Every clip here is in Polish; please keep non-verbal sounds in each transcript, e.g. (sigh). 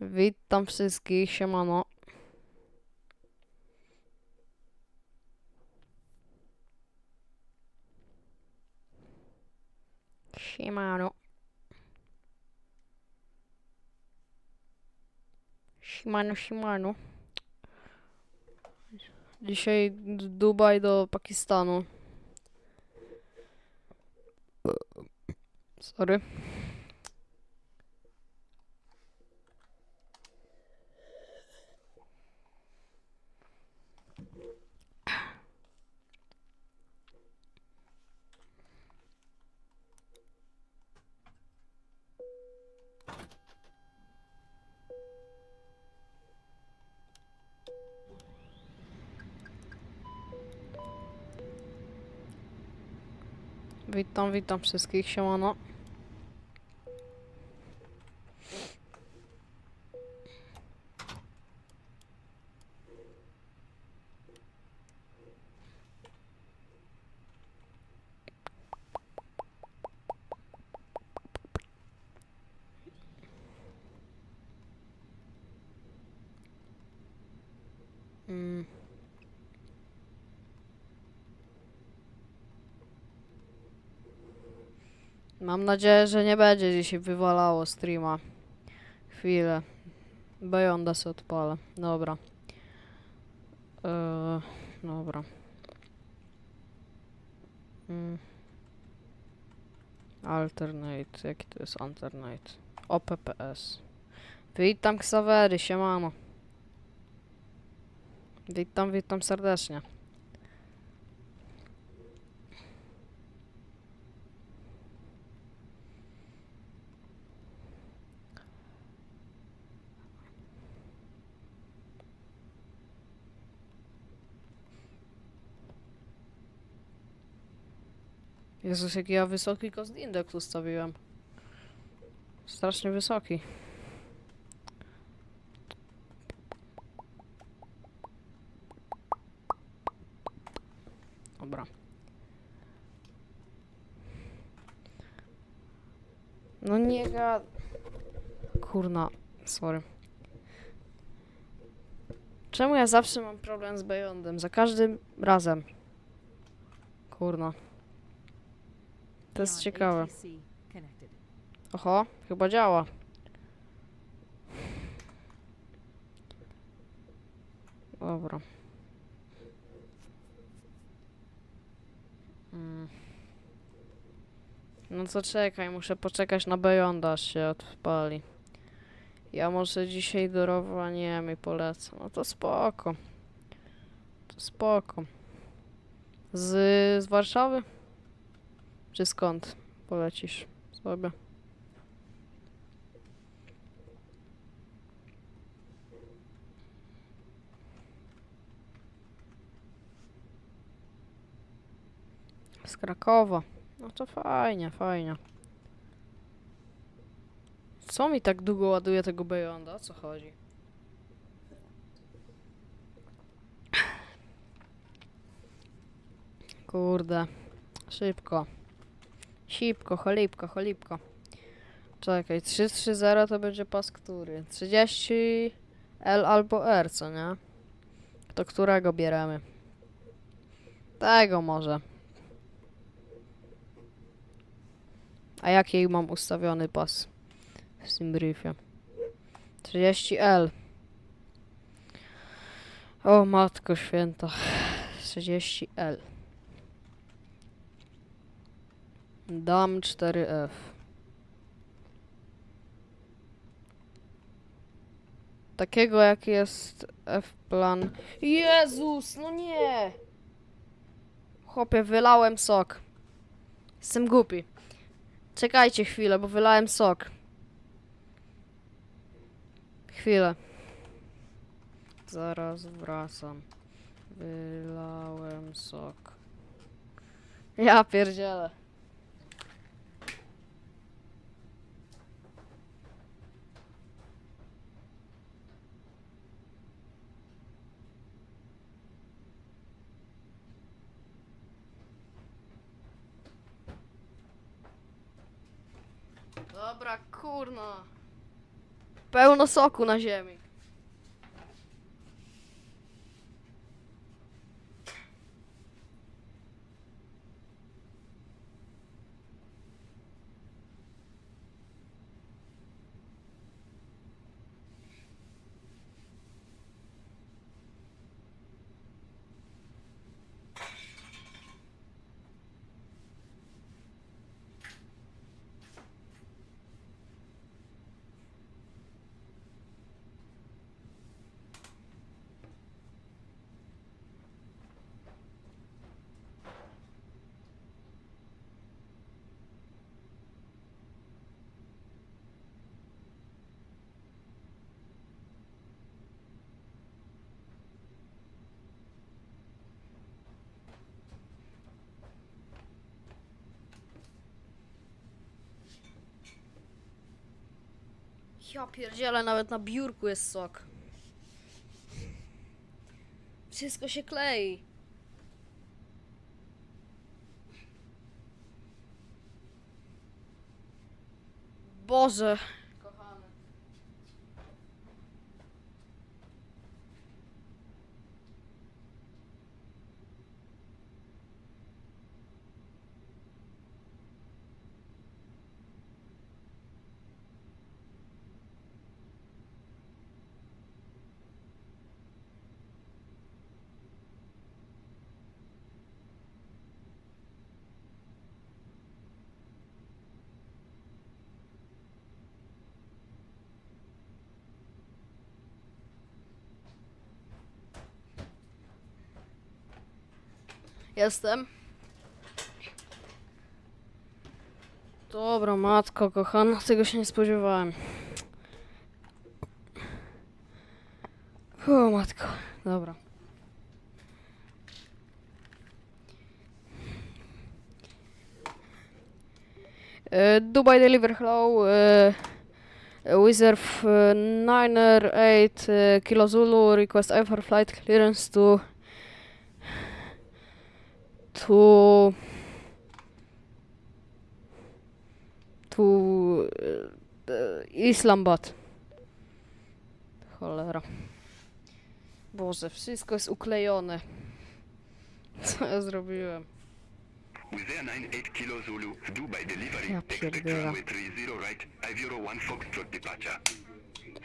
Witam wszystkich, siemano. Siemano. Siemano, siemano. Dzisiaj Dubaj do Pakistanu. Sorry. Witam, witam wszystkich, siemano. Mm. Mam nadzieję, że nie będzie dzisiaj wywalało streama. Chwilę. Bejonda sobie odpalę. Dobra. Eee, dobra. Mm. Alternate. Jaki to jest alternate? OPPS. Witam Ksawery, siemano. Witam, witam serdecznie. Jezus, jaki ja wysoki cost index ustawiłem. Strasznie wysoki. Dobra. No nie ga... Kurna, sorry. Czemu ja zawsze mam problem z Beyondem? Za każdym razem. Kurna. To jest ciekawe. Oho, chyba działa. Dobra. Mm. No to czekaj, muszę poczekać na Beyonda, aż się odpali. Ja może dzisiaj do rowa nie mi polecę. No to spoko. To spoko. Z, z Warszawy? Czy skąd polecisz sobie? Z Krakowa. No to fajnie, fajnie. Co mi tak długo ładuje tego Beyonda? O co chodzi? Kurde. Szybko. Szybko, cholipko, cholipko. Czekaj, 330 to będzie pas który? 30 L albo R, co nie? To którego bieremy? Tego może. A jaki mam ustawiony pas w tym briefie? 30L. O matko święta. 30L. Dam 4F. Takiego jak jest F-plan. Jezus, no nie! Chłopie, wylałem sok. Jestem głupi. Czekajcie chwilę, bo wylałem sok. Chwilę. Zaraz wracam. Wylałem sok. Ja pierdzielę. Dobra, kurna. Pełno soku na ziemi. Ja pierdzielę, nawet na biurku jest sok. Wszystko się klei. Boże. Jestem. Dobra, matko kochana, tego się nie spodziewałem. O, matko. Dobra. E, Dubai Deliver Hello. E, Wizard uh, Niner 8 uh, Kilo Zulu request for flight clearance to to to uh, Islamabad. Cholera. Boże, wszystko jest uklejone. Co ja zrobiłem? With Air 98 Kilo Zulu, Dubai delivery, Ja expect pierdzielę. runway 30 right, 501 Foxtrot departure.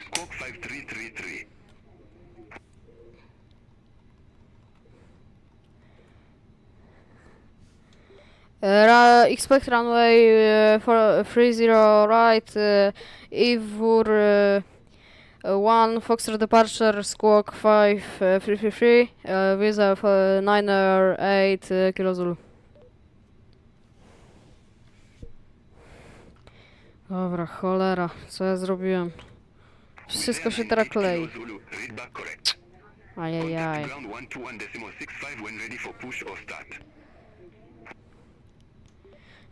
Squawk 5333. Uh, ra- expect runway uh, for three zero right. Uh, Ivor uh, one Foxtrot departure squawk five uh, three three three. Uh, for niner eight uh, Kilo. Dobra, cholera, co ja zrobiłem? Wszystko się teraz klei. Ajajaj. Contact ground 121.65 when ready for push or start.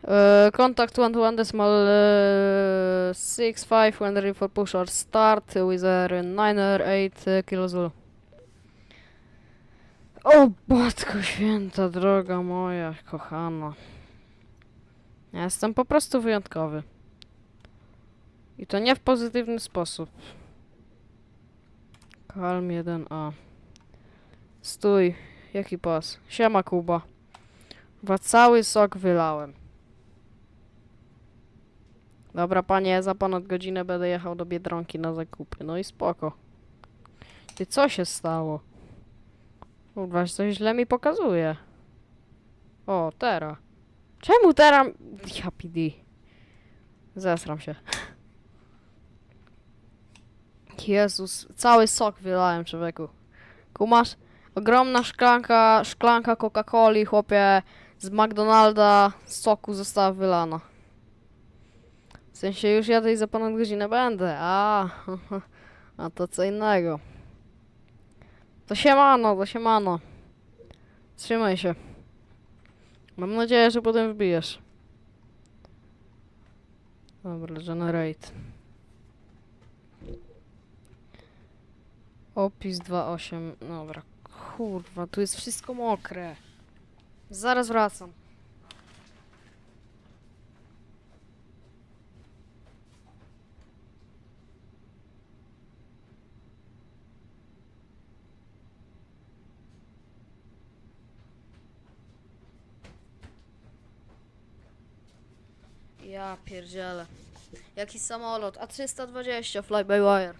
Uh, contact one to one decimal uh, six five when ready for push or start with a niner eight uh, kilo Zulu. O matko święta, droga moja, kochana. Ja jestem po prostu wyjątkowy. I to nie w pozytywny sposób. Kalm 1A. Stój. Jaki pas? Siema Kuba. Chyba cały sok wylałem. Dobra, panie, za ponad godzinę będę jechał do Biedronki na zakupy. No i spoko. Ty, co się stało? Kurwa, coś źle mi pokazuje. O, teraz. Czemu teraz? Ja PD. Zesram się. Jezus, cały sok wylałem, człowieku. Kumasz? Ogromna szklanka, szklanka Coca-Coli, chłopie, z McDonalda soku została wylana. W sensie już ja tej za ponad godzinę będę. A, (laughs) a to co innego. To siemano, to siemano. Trzymaj się. Mam nadzieję, że potem wbijesz. Dobra, generate. Opis 2.8. Dobra, kurwa, tu jest wszystko mokre. Zaraz wracam. Ja pierdzielę. Jaki samolot? A320 fly by wire.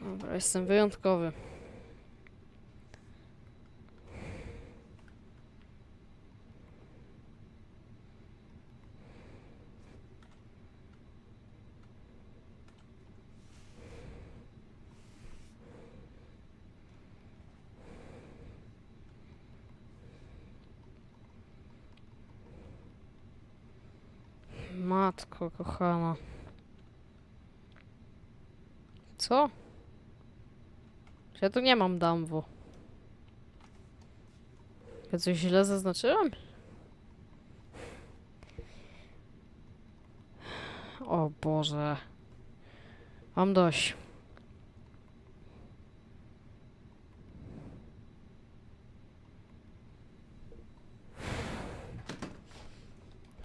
Dobra, jestem wyjątkowy. Matko kochana. Co? Ja tu nie mam damwu. Ja coś źle zaznaczyłem? O Boże. Mam dość.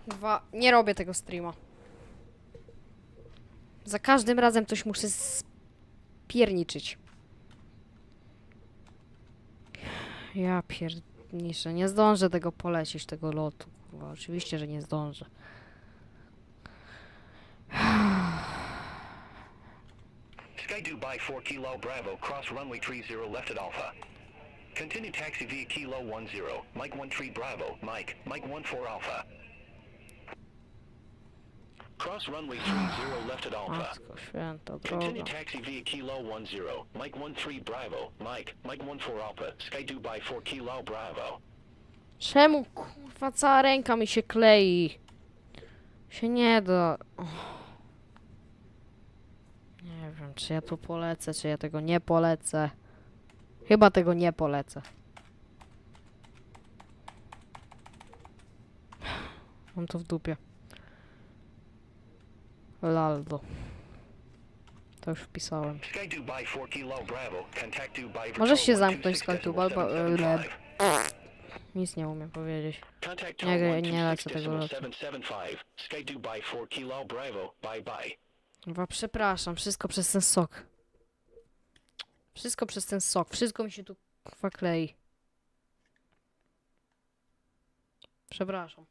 Dwa. Nie robię tego streama. Za każdym razem coś muszę spierniczyć. Ja pierniczę. Nie zdążę tego polecieć, tego lotu. Oczywiście, że nie zdążę. Sky Dubai 4 Kilo Bravo, cross runway 30 left at Alpha. Continue taxi via Kilo 10, Mike 13 Bravo, Mike, Mike 14 Alpha. Cross runway 30 left at Alpha. Matko święta, Continue droga. taxi via Kilo 10, Mike 13 Bravo, Mike, Mike 14 Alpha, Sky Dubai 4 Kilo Bravo. Czemu kurwa cała ręka mi się klei? Się nie da. Och. Nie wiem, czy ja tu polecę, czy ja tego nie polecę. Chyba tego nie polecę. Mam to w dupie. Laldo. To już wpisałem. Sky Dubai 4 Kilo Bravo, contact Dubai Możesz się zamknąć, 126 Skaltuba, albo- decimal 775. Nic nie umiem powiedzieć. Nie, nie lecę 126 tego lotu. 775. Sky Dubai 4 Kilo Bravo, bye bye. Chyba przepraszam, wszystko przez ten sok. Wszystko przez ten sok. Wszystko mi się tu kwa klei. Przepraszam.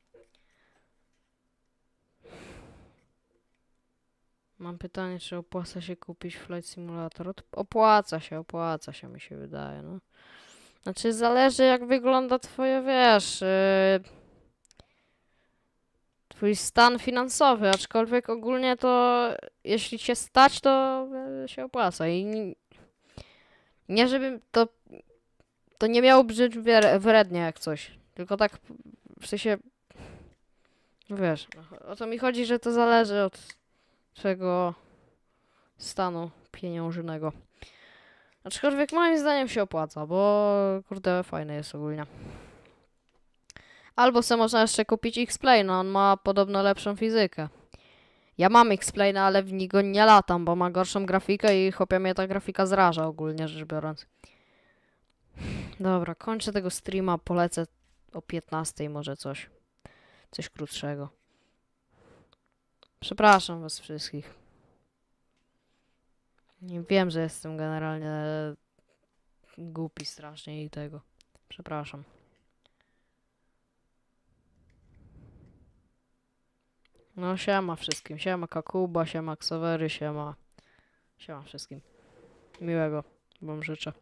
Mam pytanie, czy opłaca się kupić Flight Simulator? Op- Opłaca się, opłaca się, mi się wydaje, no. Znaczy, zależy jak wygląda twoje, wiesz, yy, twój stan finansowy, aczkolwiek ogólnie to jeśli cię stać, to e, się opłaca. I ni- nie, żeby to. To nie miało wier- wrednie jak coś. Tylko tak w sensie. Wiesz, o to mi chodzi, że to zależy od twojego stanu pieniężnego. Aczkolwiek moim zdaniem się opłaca, bo kurde fajny jest ogólnie. Albo sobie można jeszcze kupić X-Play, no on ma podobno lepszą fizykę. Ja mam X-Plane, ale w niego nie latam, bo ma gorszą grafikę i chłopia mnie ta grafika zraża ogólnie rzecz biorąc. Dobra, kończę tego streama, polecę o 15 może coś. Coś krótszego. Przepraszam was wszystkich. Nie wiem, że jestem generalnie głupi strasznie i tego. Przepraszam. No siema wszystkim, siema Kakuba, siema Ksawery, siema... Siema wszystkim. Miłego wam życzę.